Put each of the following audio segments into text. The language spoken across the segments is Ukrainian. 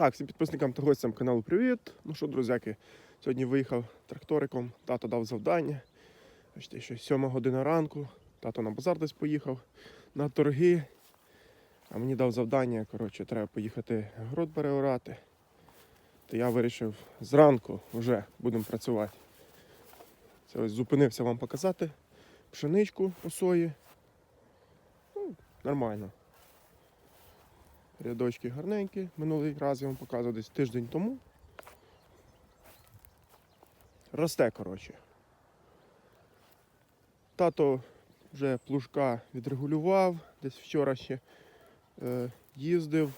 Так, всім підписникам та гостям каналу привіт. Ну що, друзяки, сьогодні виїхав тракториком, тато дав завдання. Бачите, що 7 година ранку, тато на базар десь поїхав на торги. А мені дав завдання, коротше, треба поїхати город переорати. То я вирішив зранку вже будемо працювати. Це ось зупинився вам показати пшеничку у сої. Ну, нормально. Рядочки гарненькі. Минулий раз я вам показував десь тиждень тому. Росте, коротше. Тато вже плужка відрегулював, десь вчора ще е, їздив,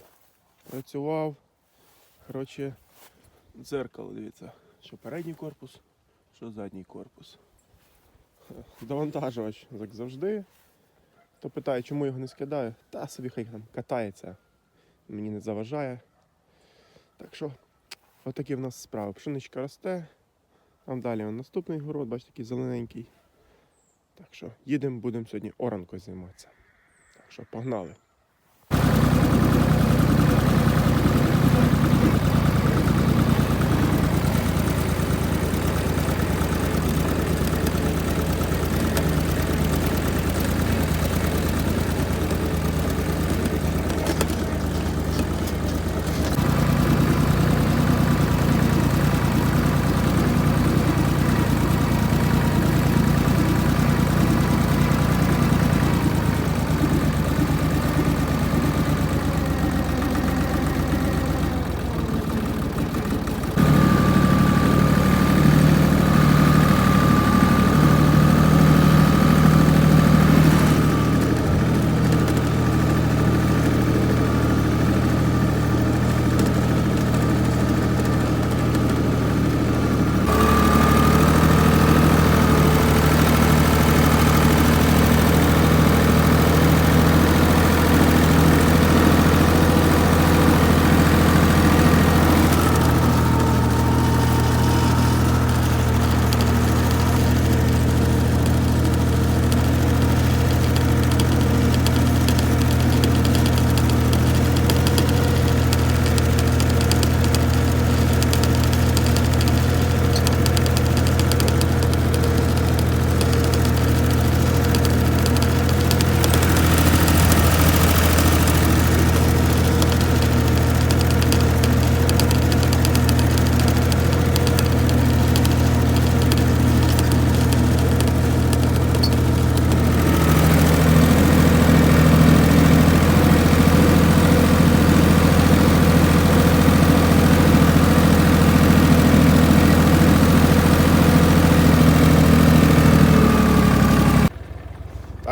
працював. Коротше, дзеркало, дивіться, що передній корпус, що задній корпус. Довантажувач, як завжди. То питає, чому його не скидаю? Та собі хай там катається мені не заважає. Так що, отакі в нас справи. Пшеничка росте. Там далі наступний город, бачите, такий зелененький. Так що їдемо, будемо сьогодні оранкою займатися. Так що погнали.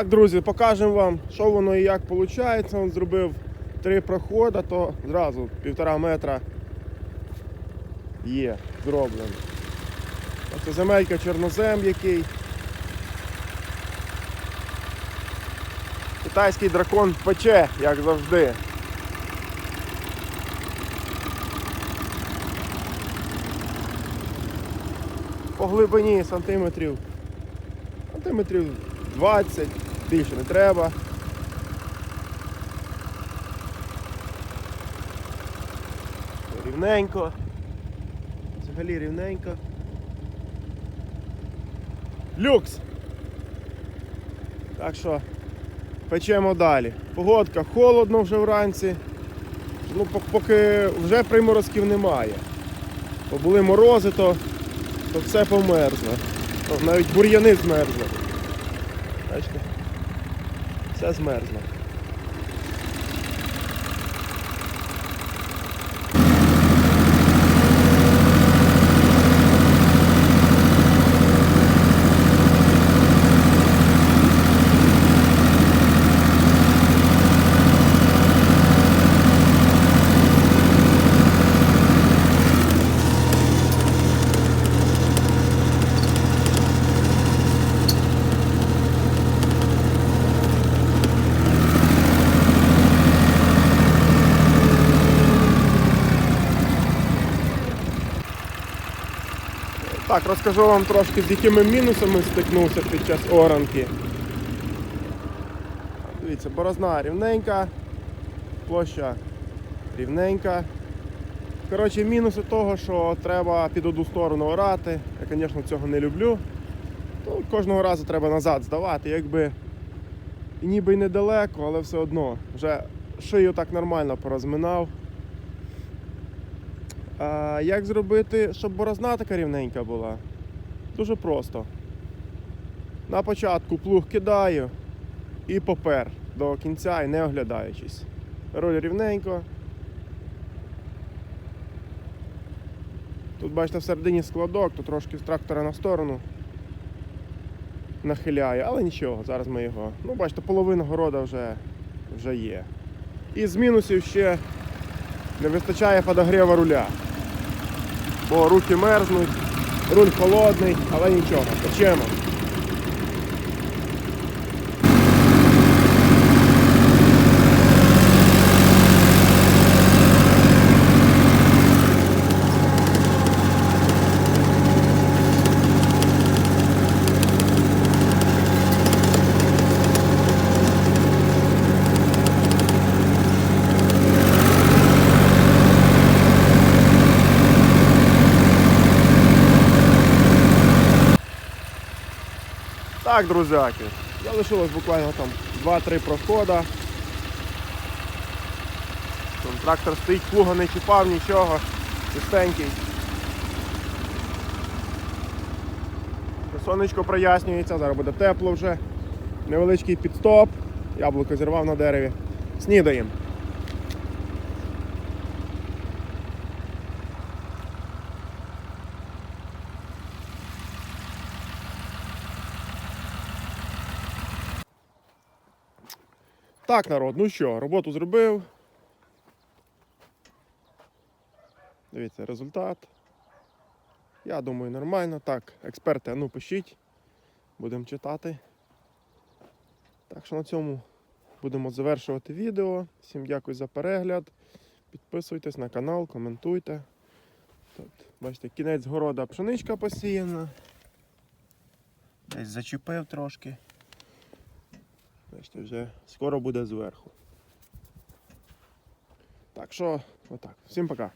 Так, друзі, покажемо вам, що воно і як виходить. Він зробив три проходи, то зразу півтора метра є зроблено. Це земелька чорнозем який. Китайський дракон пече, як завжди. По глибині сантиметрів. Сантиметрів 20, більше не треба. Рівненько. Взагалі рівненько. Люкс! Так що печемо далі. Погодка холодно вже вранці. Ну, поки вже приморозків немає. Бо були морози, то, то все померзло. Навіть бур'яни змерзли. Бачите? Все змерзло. Так, розкажу вам трошки, з якими мінусами стикнувся під час оранки. Дивіться, борозна рівненька, площа рівненька. Коротше, мінуси того, що треба під одну сторону орати. Я, звісно, цього не люблю. То кожного разу треба назад здавати, якби і ніби й недалеко, але все одно. Вже шию так нормально порозминав. А як зробити, щоб борозна така рівненька була? Дуже просто. На початку плуг кидаю і попер до кінця і не оглядаючись. Руль рівненько. Тут бачите всередині складок, тут трошки з трактора на сторону нахиляє, але нічого, зараз ми його. Ну, бачите, половина города вже, вже є. І з мінусів ще не вистачає подогріва руля. Бо руки мерзнуть, руль холодний, але нічого, печемо. Так, друзяки, залишилось буквально там 2-3 прохода. Там трактор стоїть, плуга не чіпав, нічого, чистенький. Сонечко прояснюється, зараз буде тепло вже. Невеличкий підстоп, яблуко зірвав на дереві. Снідаємо. Так, народ, ну що, роботу зробив. Дивіться, результат. Я думаю, нормально. Так, експерти, ну пишіть. Будемо читати. Так що на цьому будемо завершувати відео. Всім дякую за перегляд. Підписуйтесь на канал, коментуйте. Тут, бачите, кінець города пшеничка посіяна. Десь зачепив трошки. Бачите, вже скоро буде зверху. Так що, отак. Всім пока.